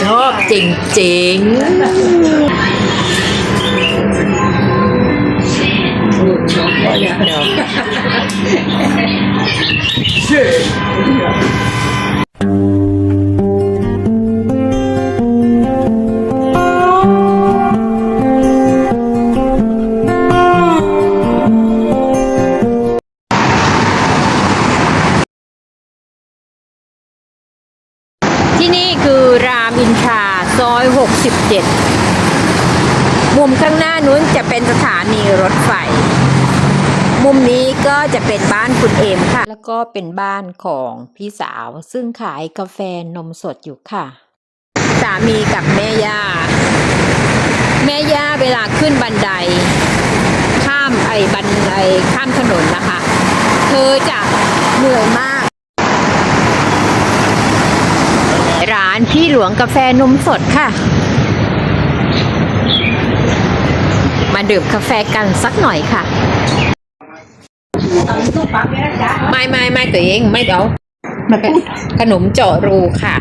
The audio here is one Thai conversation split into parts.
ชอบจริงๆที่ ก็เป็นบ้านของพี่สาว ซึ่งขายกาแฟนมสดอยู่ค่ะ สามีกับแม่ย่า แม่ย่าเวลาขึ้นบันได ข้ามไอ้บันไดข้ามถนนนะคะ เธอจะเหนื่อยมาก ร้านพี่หลวงกาแฟนมสดค่ะ มาดื่มกาแฟกันสักหน่อยค่ะ ไม่ไม่ไม่ตัวเองไม่เดี๋ยวขนมเจาะรูค่ะ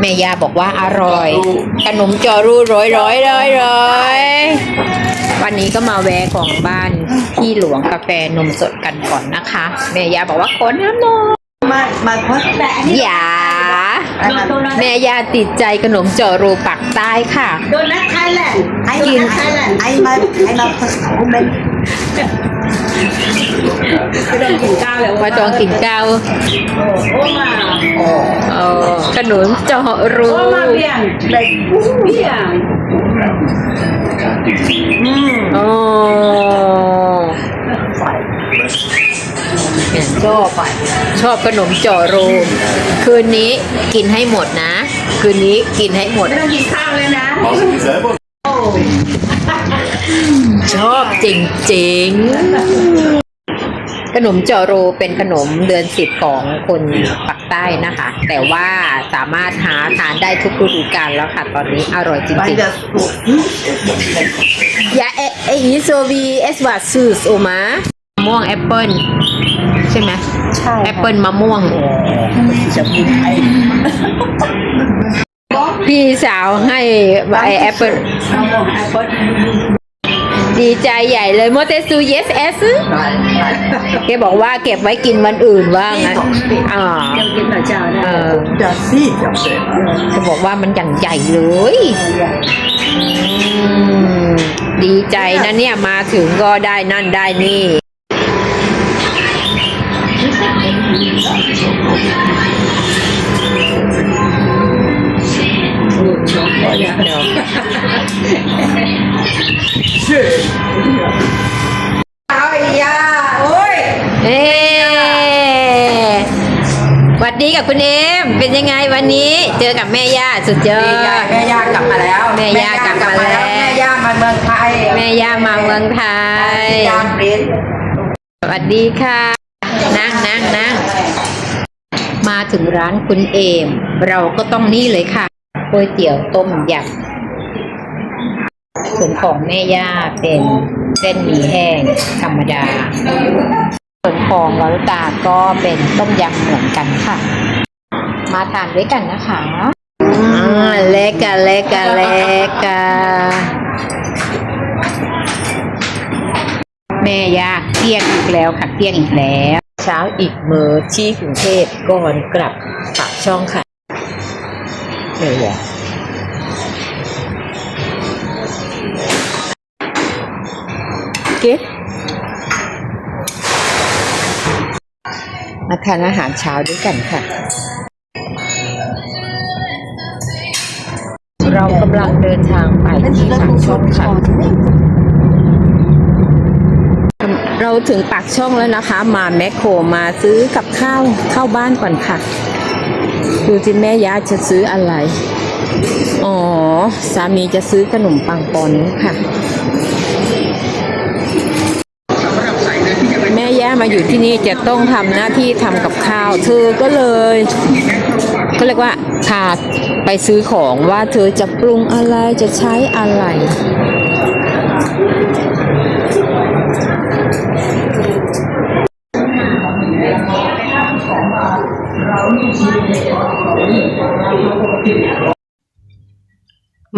แม่ยาบอกว่าอร่อย ขนมเจาะรูร้อยร้อยร้อยร้อยวันนี้ก็มาแวะของบ้านพี่หลวงกาแฟนมสดกันก่อนนะคะ แม่ยาบอกว่าขอน้ำหน่อยมามาเพราะแต่อันนี้อย่าแม่ยาติดใจขนมเจาะรูปักใต้ค่ะโดนัทไทยแลนด์ไอ้โดกินนัทไทยแลนด์ไอ้มาไอ้มาผสมเป็น โดนกินข้าวแล้วมาจองกินเก้าโอ้มาเออขนมเจาะรูโอ้มาเบียนเด็กเบียนอืมโอ้ชอบชอบขนมเจาะรูคืนนี้กินให้หมดนะ คืนนี้กินให้หมด ไม่ต้องกินข้าวเลยนะ Als ik het zelf โอ้ ชอบจริงๆ ขนมเจาะรูเป็นขนมเดือนสิบของคนปักใต้นะคะ แต่ว่าสามารถหาทานได้ทุกฤดูกาลแล้วค่ะ ตอนนี้อร่อยจมันริงจะสุกๆยาเอเออีโซบีเอสวาซูสโอมามะม่วงแอปเปิลใช่ไหมใช่แอปเปิลมะม่วงจะมีไอ้พี่สาวให้ไอแอปเปิลเอาหม ดแอปเปิ้ลดีใจใหญ่เลยโมเตสูเยสเอสแกบอกว่าเก็บไว้กินวันอื่นว่างั้นอ่ายังกินแต่เจ้าเอได้อจะซีดจะจะบอกว่ามันอย่างใหญ่เลยอืมดีใจนะเนี่ยมาถึงก็ได้นั่นได้นี่ เอาไอ้ยาโอ้ยเอ๊หวัดดีกับคุณเอม เป็นยังไงวันนี้เจอกับแม่ย่าสุดยอแม่ย่าดแม่ย่ากลับมาแล้วแม่ย่ากลับมาแล้ว แม่ย่ามาเมืองไทยแม่ย่ามาเมืองไทยยามเปลี่ยนสวัสดีค่ะ นั่งนั่งนั่งมาถึงร้านคุณเอม เราก็ต้องนี่เลยค่ะ ก๋วยเตี๋ยวต้มยำส่วนของแม่ย่าเป็นเส้นหมี่แห้งธรรมดา ส่วนของลอตาก็เป็นต้มยำเหมือนกันค่ะ มาทานด้วยกันนะคะอ่าเล็กกะเล็กกะเล็กกะแม่ยากเที่ยงอีกแล้วค่ะเที่ยงอีกแล้ว เช้าอีกมื้อที่กรุงเทพก่อนกลับปากช่องค่ะ เลยอะเก็บมาทานอาหารเช้าด้วยกันค่ะ เรากำลังเดินทางไปที่ปากช่องค่ะ เราถึงปากช่องแล้วนะคะ มาแมคโครมาซื้อกับข้าวเข้าบ้านก่อนค่ะ ดูที่แม่ยาจะซื้ออะไร อ๋อ สามีจะซื้อขนมปังปอนค่ะ แม่ย่ามาอยู่ที่นี่จะต้องทำหน้าที่ทำกับข้าว เธอก็เลยก็เรียกว่าพาไปซื้อของว่าเธอจะปรุงอะไรจะใช้อะไร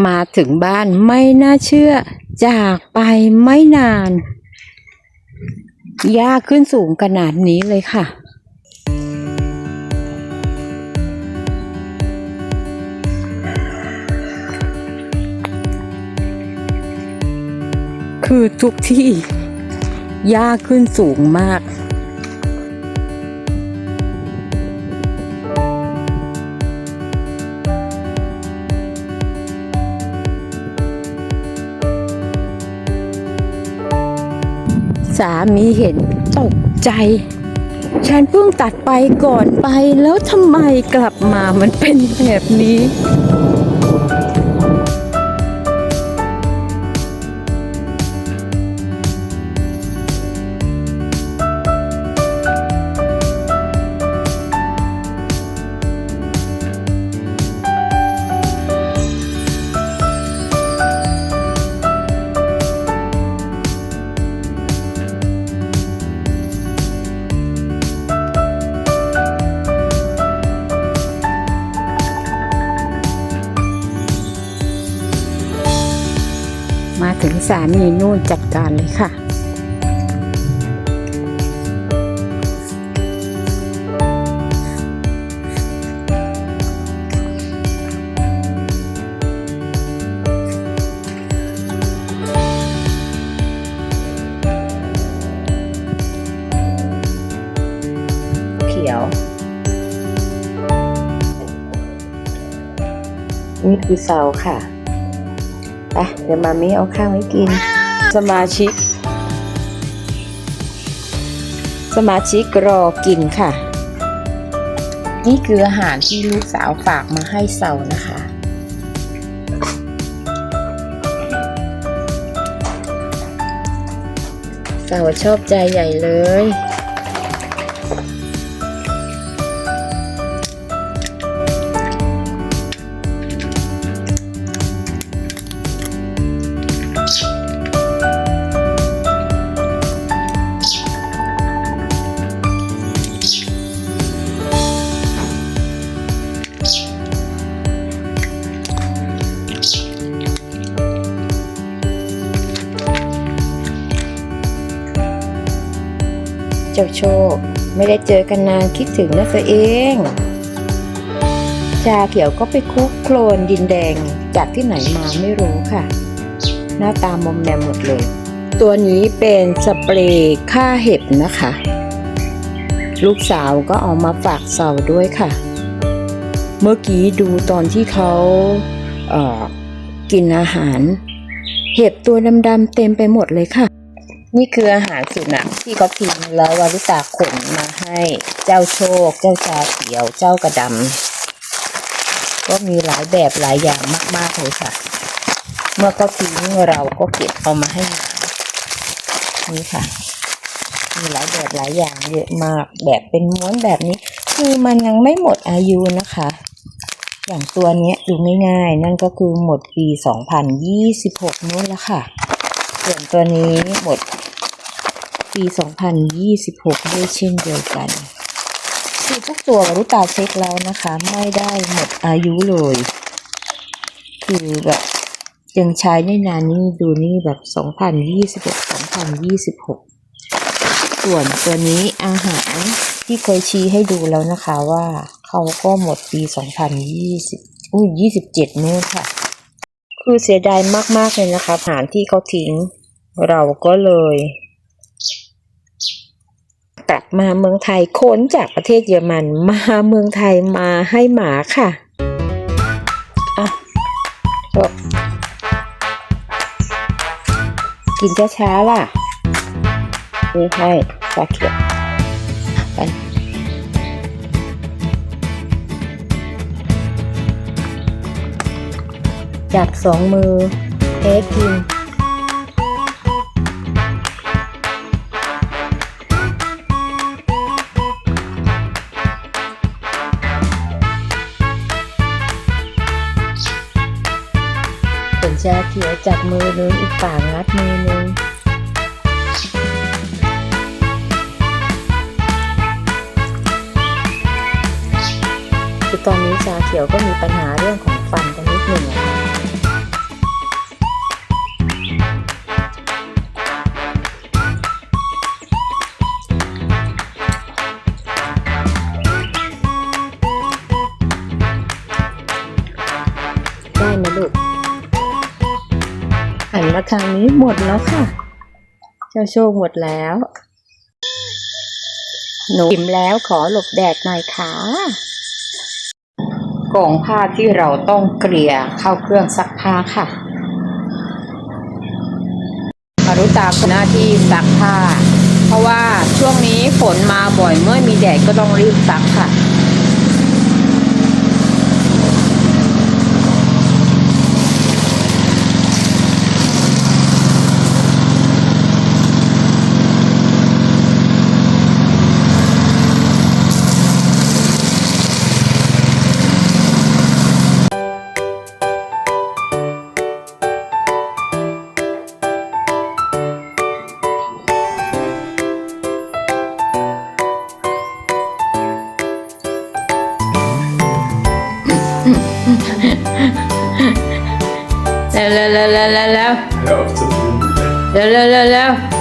มาถึงบ้านไม่น่าเชื่อ จากไปไม่นานหญ้าขึ้นสูงขนาดนี้เลยค่ะ คือทุกที่หญ้าขึ้นสูงมาก สามีเห็นตกใจ ฉันเพิ่งตัดไปก่อนไปแล้วทำไมกลับมามันเป็นแบบนี้ สามีนู่นจัดการเลยค่ะเขียวนี่คือเสาค่ะ ไปเดี๋ยวมามีเอาข้าวให้กิน สมาชิก สมาชิกรอกินค่ะ นี่คืออาหารที่ลูกสาวฝากมาให้เสานะคะเสาชอบใจใหญ่เลย เจ้าโชค ไม่ได้เจอกันนานคิดถึงนะตัวเอง ชาเขียวก็ไปคุกโคลนดินแดงจากที่ไหนมาไม่รู้ค่ะ หน้าตามอมแมมหมดเลย ตัวนี้เป็นสเปรย์ฆ่าเห็บนะคะ ลูกสาวก็เอามาฝากเสาด้วยค่ะ เมื่อกี้ดูตอนที่เขาเออกินอาหาร เห็บตัวดำๆเต็มไปหมดเลยค่ะ นี่คืออาหารสุนัขที่เขาทิ้งแล้ววาริตาขนมาให้เจ้าโชค เจ้าชาเขียว เจ้ากระดำก็มีหลายแบบหลายอย่างมาก ๆ เลยค่ะ เมื่อเขาทิ้งเราก็เก็บเอามาให้นี่ค่ะ มีหลายแบบหลายอย่างเยอะมากแบบเป็นม้วนแบบนี้ คือมันยังไม่หมดอายุนะคะ อย่างตัวนี้ดูง่ายๆ นั่นก็คือหมดปี 2026 นู้นแล้วค่ะส่วนตัวนี้หมด ปี 2026 ด้วยเช่นเดียวกันคือทุกตัววรุตาเช็คแล้วนะคะ ไม่ได้หมดอายุเลย คือแบบยังใช้ได้นานนี่ดูนี่แบบ 2026 2026 ส่วนตัวนี้อาหารที่เคยชี้ให้ดูแล้วนะคะว่าเขาก็หมดปี 2020อุ้ย27นู้นค่ะ คือเสียดายมากๆเลยนะคะอาหารที่เขาทิ้งเราก็เลย มาเมืองไทยขนจากประเทศเยอรมัน มาเมืองไทยมาให้หมาค่ะอะกินช้าๆล่ะนี่ให้ชาเขียวไปจับสองมือเทกิน จับมือนึงอีกฝั่งงัดมือนึงคือตอนนี้ชาเขียวก็มีปัญหาเรื่องของฟันกันนิดหนึ่งอะค่ะ หันมาทางนี้หมดแล้วค่ะ เจ้าโชคหมดแล้ว หนูอิ่มแล้วขอหลบแดดหน่อยค่ะกองผ้าที่เราต้องเกลี่ยเข้าเครื่องซักผ้าค่ะมารุตาหน้าที่ซักผ้า เพราะว่าช่วงนี้ฝนมาบ่อยเมื่อมีแดดก็ต้องรีบซักค่ะ แล้วแล้วแล้วแ